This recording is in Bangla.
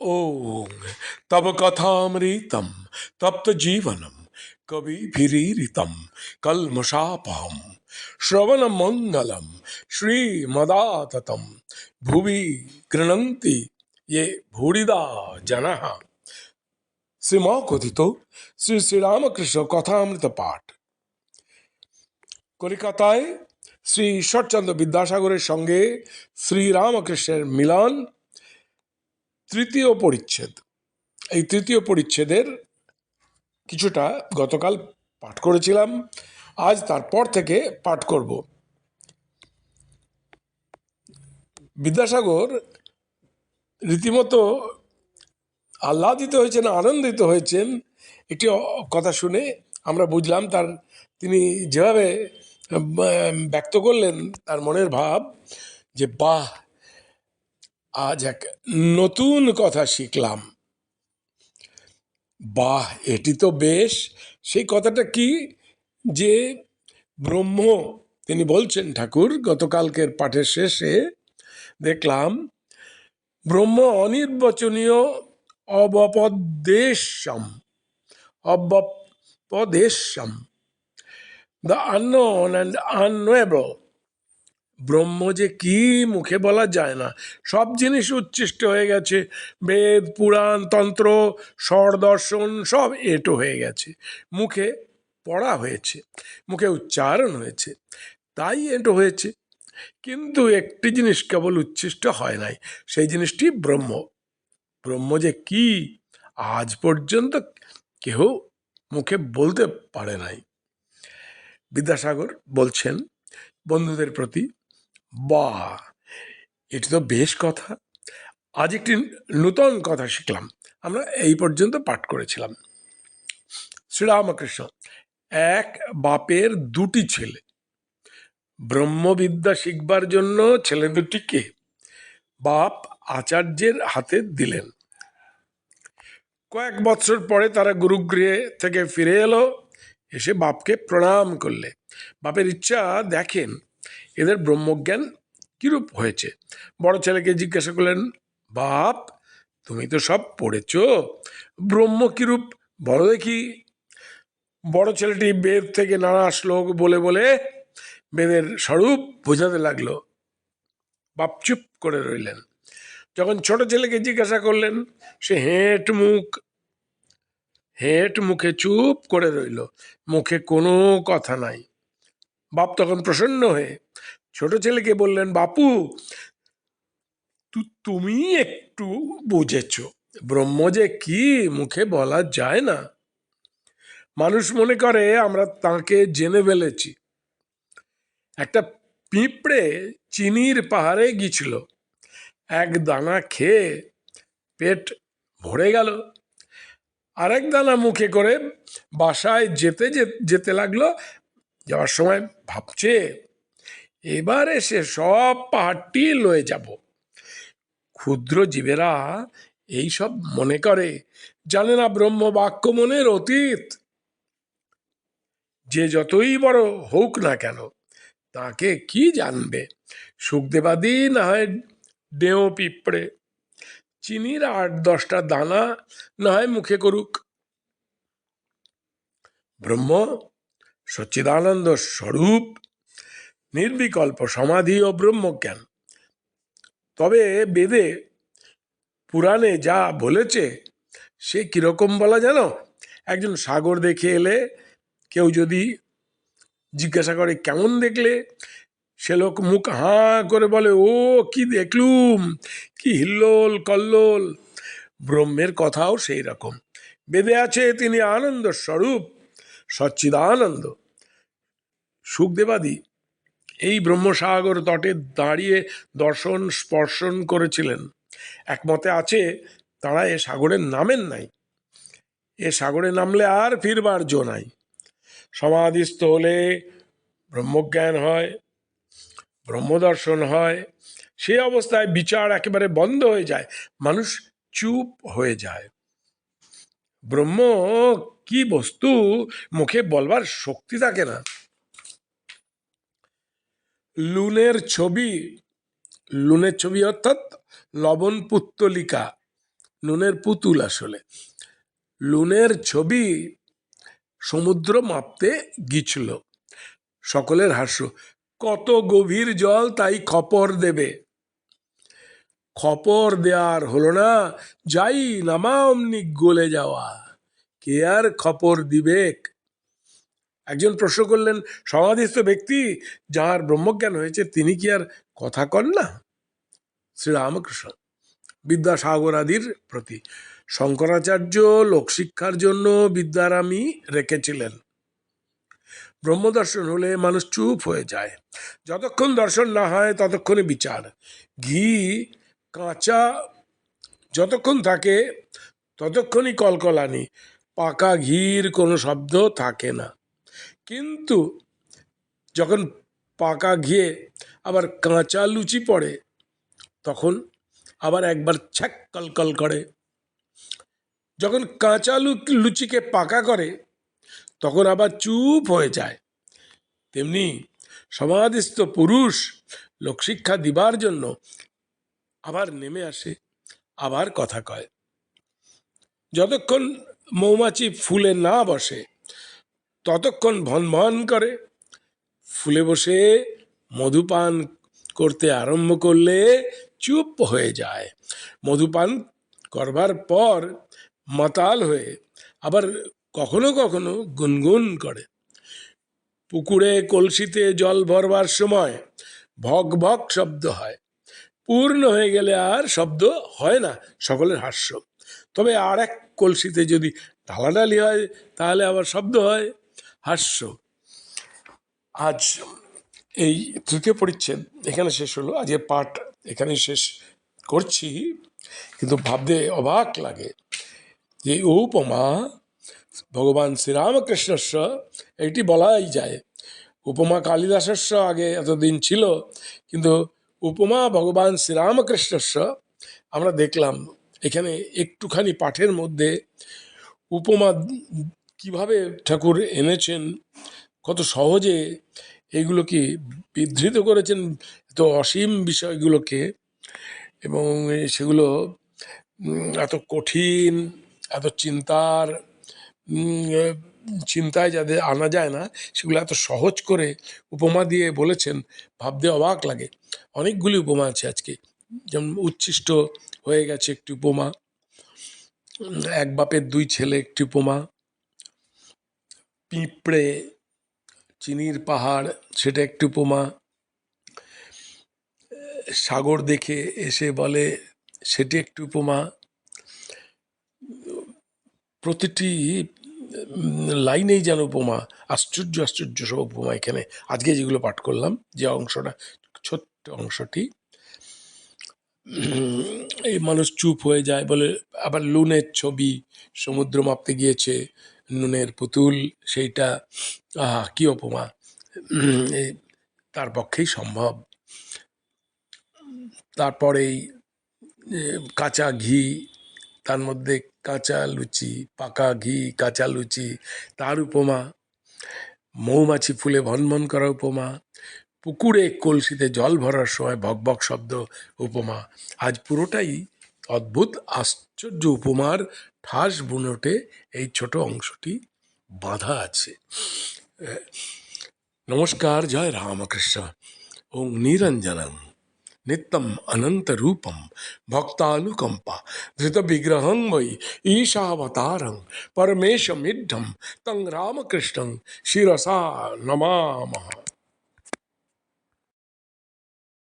ওং তব কথামৃতম তপ্ত জীবনম কবিভিরীরিতম কলমশাপহম শ্রবণমঙ্গলম শ্রীমদাততম ভুবি গৃণন্তি ये ভূরিদা জনা শ্রীমকথিত শ্রী শ্রীরামকৃষ্ণ কথামৃত পাঠ কলিকাতায় শ্রী ঈশ্বরচন্দ্র বিদ্যাসাগরের সঙ্গে শ্রীরামকৃষ্ণের মিলন তৃতীয় পরিচ্ছেদ। এই তৃতীয় পরিচ্ছেদের কিছুটা গতকাল পাঠ করেছিলাম, আজ তারপর থেকে পাঠ করব। বিদ্যাসাগর রীতিমতো আহ্লাদিত হয়েছেন, আনন্দিত হয়েছেন। একটি কথা শুনে আমরা বুঝলাম তার, তিনি যেভাবে ব্যক্ত করলেন তার মনের ভাব যে, বাহ! আজ এক নতুন কথা শিখলাম। বাহ, এটি তো বেশ। সেই কথাটা কি? যে ব্রহ্ম, তিনি বলছেন ঠাকুর, গতকালকের পাঠের শেষে দেখলাম, ব্রহ্ম অনির্বচনীয় অবপদেশম অবপদেশম দ্য আননোন অ্যান্ড আননোয়েবল। ব্রহ্ম যে কি মুখে বলা যায় না। সব জিনিস উচ্ছিষ্ট হয়ে গেছে। বেদ, পুরাণ, তন্ত্র, স্বর দর্শন, সব এটো হয়ে গেছে। মুখে পড়া হয়েছে, মুখে উচ্চারণ হয়েছে, তাই এটো হয়েছে। কিন্তু একটি জিনিস কেবল উচ্ছিষ্ট হয় নাই, সেই জিনিসটি ব্রহ্ম। ব্রহ্ম যে কি, আজ পর্যন্ত কেউ মুখে বলতে পারে নাই। বিদ্যাসাগর বলছেন, বন্ধুদের প্রতি বাহ! এটা তো বেশ কথা। আজ একটি নূতন কথা শিখলাম। আমরা এই পর্যন্ত পাঠ করেছিলাম। শ্রীরামকৃষ্ণ, এক বাপের দুটি ছেলে। ব্রহ্মবিদ্যা শিখবার জন্য ছেলে দুটিকে বাপ আচার্যের হাতে দিলেন। কয়েক বছর পরে তারা গুরুগৃহে থেকে ফিরে এলো। এসে বাপকে প্রণাম করলে। বাপের ইচ্ছা দেখেন এদের ব্রহ্মজ্ঞান কীরূপ হয়েছে? বড় ছেলেকে জিজ্ঞাসা করলেন, বাপ, তুমি তো সব পড়েছ। ব্রহ্ম কীরূপ? বড় দেখি। বড় ছেলেটি বেদ থেকে নানা শ্লোক বলে বলে বেদের স্বরূপ বোঝাতে লাগল। বাপ চুপ করে রইলেন। যখন ছোট ছেলেকে জিজ্ঞাসা করলেন, সে হেঁট মুখ, হেঁট মুখে চুপ করে রইল। মুখে কোনো কথা নাই। বাপ তখন প্রসন্ন হয়ে ছোট ছেলেকে বললেন, বাপু তুমি একটু বুঝেছ। ব্রহ্ম যে কি মুখে বলা যায় না। মানুষ মনে করে আমরা তাকে জেনে ফেলেছি। একটা পিঁপড়ে চিনির পাহাড়ে গিয়েছিল। এক দানা খেয়ে পেট ভরে গেল। আরেক দানা মুখে করে বাসায় যেতে যেতে লাগল। যাওয়ার সময় ভাবছে, এবারে সে সব পাহাড়টি লয়ে যাব। ক্ষুদ্র জীবেরা এই সব মনে করে, জানে না ব্রহ্ম বাক্য মনের অতীত। যে যতই বড় হোক না কেন, তাকে কি জানবে? সুখদেবাদি না হয় ডেও পিঁপড়ে। চিনির আট দশটা দানা না হয় মুখে করুক। ব্রহ্ম সচ্চিদানন্দ স্বরূপ, নির্বিকল্প সমাধি ও ব্রহ্মজ্ঞান। তবে বেদে পুরাণে যা বলেছে, সে কীরকম বলা জানো একজন সাগর দেখে এলে, কেউ যদি জিজ্ঞাসা করে, কেমন দেখলে? সে লোক মুখ হাঁ করে বলে, ও, কি দেখলুম? কি হিল্লোল কল্লোল? ব্রহ্মের কথাও সেই রকম। বেদে আছে তিনি আনন্দ স্বরূপ। সচ্চিদানন্দ। সুখদেবাদি, এই ব্রহ্মসাগর তটে দাঁড়িয়ে দর্শন, স্পর্শন করেছিলেন। একমতে আছে, তারা এ সাগরে নামেন নাই। এ সাগরে নামলে আর ফিরবার জো নাই। সমাধিস্থ হলে ব্রহ্মজ্ঞান হয়, ব্রহ্মদর্শন হয়। সে অবস্থায় বিচার একেবারে বন্ধ হয়ে যায়। মানুষ চুপ হয়ে যায়। ব্রহ্ম কি বস্তু মুখে বলবার শক্তি থাকে না। লুনের ছবি লুনের ছবি অর্থাৎ লবণ পুত্তলিকা নুনের পুতুল আসলে। লুনের ছবি সমুদ্র মাপতে গিছল, সকলের হাস্য। কত গভীর জল তাই খপর দেবে। খপর দেওয়ার হলো না, যাই নামা অমনি গলে যাওয়া। কে আর খপর দিবেক একজন প্রশ্ন করলেন, সমাধিস্থ ব্যক্তি যাহার ব্রহ্মজ্ঞান হয়েছে, তিনি কি আর কথা কন না? শ্রীরামকৃষ্ণ বিদ্যাসাগর আদির প্রতি। শঙ্করাচার্য লোকশিক্ষার জন্য বিদ্যারামী রেখেছিলেন। ব্রহ্মদর্শন হলে মানুষ চুপ হয়ে যায়। যতক্ষণ দর্শন না হয়, ততক্ষণে বিচার। ঘি কাঁচা যতক্ষণ থাকে, ততক্ষণই কলকলানি। পাকা ঘির কোনো শব্দ থাকে না। কিন্তু যখন পাকা ঘিয়ে আবার কাঁচা লুচি পড়ে, তখন আবার একবার ছ্যাক কলকল করে। যখন কাঁচা লুচিকে পাকা করে, তখন আবার চুপ হয়ে যায়। তেমনি সমাধিস্থ পুরুষ লোকশিক্ষা দিবার জন্য আবার নেমে আসে, আবার কথা কয়। যতক্ষণ মৌমাছি ফুলে না বসে, ততক্ষণ ভন ভন করে। ফুলে বসে মধুপান করতে আরম্ভ করলে চুপ হয়ে যায়। মধুপান করবার পর মাতাল হয়ে আবার কখনো কখনো গুনগুন করে। পুকুরে কলসিতে জল ভরবার সময় ভক ভক শব্দ হয়। পূর্ণ হয়ে গেলে আর শব্দ হয় না, সকলের হাস্য। তবে আর এক কলসিতে যদি ঢালাঢালি হয়, তাহলে আবার শব্দ হয়, হাস্য। আজ এই তৃতীয় পরিচ্ছেদ এখানে শেষ হলো। আজকে পাঠ এখানে শেষ করছি, কিন্তু ভাবতে অবাক লাগে যে উপমা ভগবান শ্রীরামকৃষ্ণস্য এটি বলাই যায়। উপমা কালিদাসস্য আগে এতদিন ছিল, কিন্তু উপমা ভগবান শ্রীরামকৃষ্ণস্য আমরা দেখলাম এখানে একটুখানি পাঠের মধ্যে উপমা কীভাবে ঠাকুর এনেছেন, কত সহজে এইগুলোকে বিধৃত করেছেন, এত অসীম বিষয়গুলোকে এবং সেগুলো এত কঠিন, এত চিন্তার চিন্তায় যাদের আনা যায় না, সেগুলো এত সহজ করে উপমা দিয়ে বলেছেন, ভাবতে অবাক লাগে। অনেকগুলি উপমা আছে আজকে। যেমন উচ্ছিষ্ট হয়ে গেছে একটি উপমা, এক বাপের দুই ছেলে একটি উপমা, পিঁপড়ে, চিনির পাহাড় সেটা একটি উপমা, সাগর দেখে এসে বলে সেটি একটি উপমা। প্রতিটি লাইনেই যেন উপমা, আশ্চর্য আশ্চর্য সব উপমা এখানে। আজকে যেগুলো পাঠ করলাম, যে অংশটা, ছোট্ট অংশটি, এই মানুষ চুপ হয়ে যায়, বলে আবার লুনের ছবি সমুদ্র মাপতে গিয়েছে, নুনের পুতুল, সেইটা, আহা, কি উপমা। তার পক্ষেই সম্ভব। তারপরেই কাঁচা ঘি, তার মধ্যে কাঁচা লুচি, পাকা ঘি, কাঁচা লুচি, তার উপমা, মৌমাছি ফুলে ভনভন করা উপমা, পুকুরে কলসিতে জল ভরার সময় ভকভক শব্দ উপমা। আজ পুরোটাই অদ্ভুত, আশ্চর্য উপমার ঠাস বুনোটে এই ছোট অংশটি বাঁধা আছে। নমস্কার, জয় রামকৃষ্ণ। ওং নিরঞ্জনম। నిత్యం అనంతరూపం భక్తానుకంప ధృత విగ్రహం వై ఈశావతారం పరమేశమిడ్డం తం రామకృష్ణం శిరసా నమామ